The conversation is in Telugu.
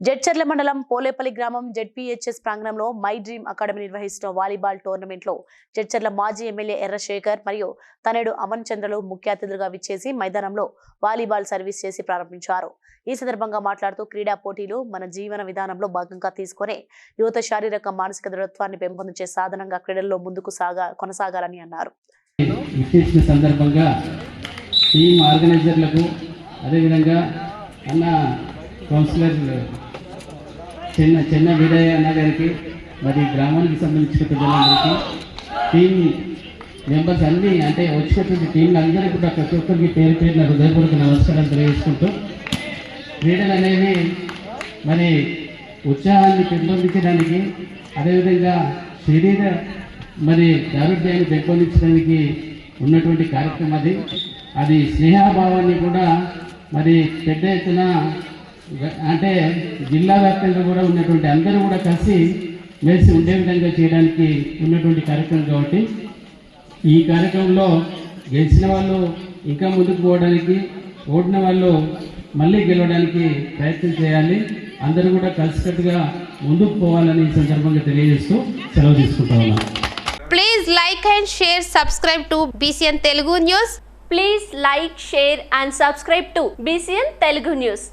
జడ్చర్ల మండలం పోలేపల్లి గ్రామం జెడ్పీహెచ్ఎస్ ప్రాంగణంలో మై డ్రీమ్ అకాడమీ నిర్వహిస్తున్న వాలీబాల్ టోర్నమెంట్లో జడ్చర్ల మాజీ ఎమ్మెల్యే ఎర్రశేఖర్ మరియు తనయుడు అమన్ చంద్రలు ముఖ్య అతిథులుగా విచ్చేసి మైదానంలో వాలీబాల్ సర్వీస్ చేసి ప్రారంభించారు. ఈ సందర్భంగా మాట్లాడుతూ క్రీడా పోటీలు మన జీవన విధానంలో భాగంగా తీసుకునే యువత శారీరక మానసిక దృఢత్వాన్ని పెంపొందించే సాధనంగా క్రీడల్లో ముందుకు సాగా కొనసాగాలని అన్నారు. సందర్భంగా టీమ్ ఆర్గనైజర్లకు అదేవిధంగా అన్న కౌన్సిలర్ చిన్న చిన్న వీరయ్య అన్న గారికి మరి గ్రామానికి సంబంధించిన ప్రజలందరికీ టీం మెంబర్స్ అన్నీ అంటే వచ్చినటువంటి టీంలు అందరికీ కూడా ప్రతి ఒక్కరికి పేరు పేరున హృదయపూర్వక నమస్కారం తెలియజేసుకుంటూ క్రీడలు అనేవి మరి ఉత్సాహాన్ని పెంపొందించడానికి అదేవిధంగా శరీర మరి దారుఢ్యాన్ని పెంపొందించడానికి ఉన్నటువంటి కార్యక్రమం అది. అది స్నేహాభావాన్ని కూడా మరి పెద్ద ఎత్తున అంటే జిల్లా వ్యాప్తంగా కూడా ఉన్నటువంటి అందరూ కూడా కలిసి మెలిసి ఉండే విధంగా చేయడానికి ఉన్నటువంటి కార్యక్రమం కాబట్టి ఈ కార్యక్రమంలో గెలిచిన వాళ్ళు ఇంకా ముందుకు పోవడానికి ఓడిన వాళ్ళు మళ్ళీ గెలవడానికి ప్రయత్నం చేయాలి. అందరూ కూడా కలిసికట్టుగా ముందుకు పోవాలని ఈ సందర్భంగా తెలియజేస్తూ సెలవు తీసుకుంటా ఉన్నాం. Please like and share subscribe to BCN Telugu news please like share and subscribe to BCN Telugu news